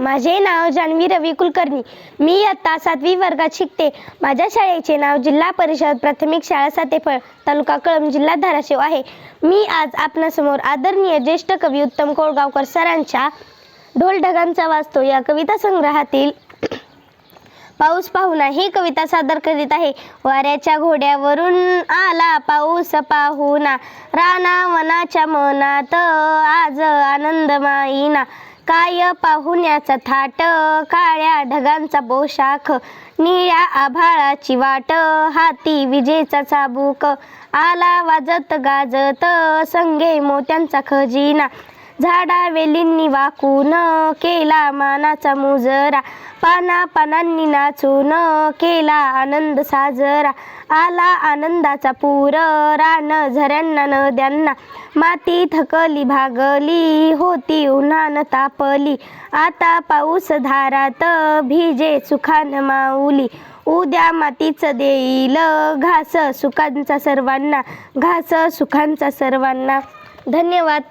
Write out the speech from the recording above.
माझे नाव जान्हवी रवी कुलकर्णी. मी इयत्ता सातवी वर्गात शिकते. माझ्या शाळेचे नाव जिल्हा परिषद प्राथमिक शाळा सातेफळ तालुका कळंब जिल्हा धाराशिव आहे. मी आज आपणासमोर आदरणीय ज्येष्ठ कवी उत्तम कोळगावकर सरांच्या ढोल ढगांचा वाचतो. या कविता संग्रहातील पाऊस पाहुणा ही कविता सादर करीत आहे. वाऱ्याच्या घोड्यावरून आला पाऊस पाहुणा राणा वनाच्या मनात आज आनंद माईना. काय पाहुण्याचा थाट काळ्या ढगांचा पोशाख निळ्या आभाळाची वाट हाती विजेचा चाबूक आला वाजत गाजत संगे मोत्यांचा खजिना. झाडा वेलींनी वाकून केला मानाचा मुजरा. पाना पानांनी नाचून केला आनंद साजरा. आला आनंदाचा पूर रान झऱ्यांना नद्यांना. माती थकली भागली होती उन्हान तापली. आता पाऊस धारात भिजे सुखान माऊली. उद्या मातीचं देईल घास सुखांचा सर्वांना. घास सुखांचा सर्वांना. धन्यवाद.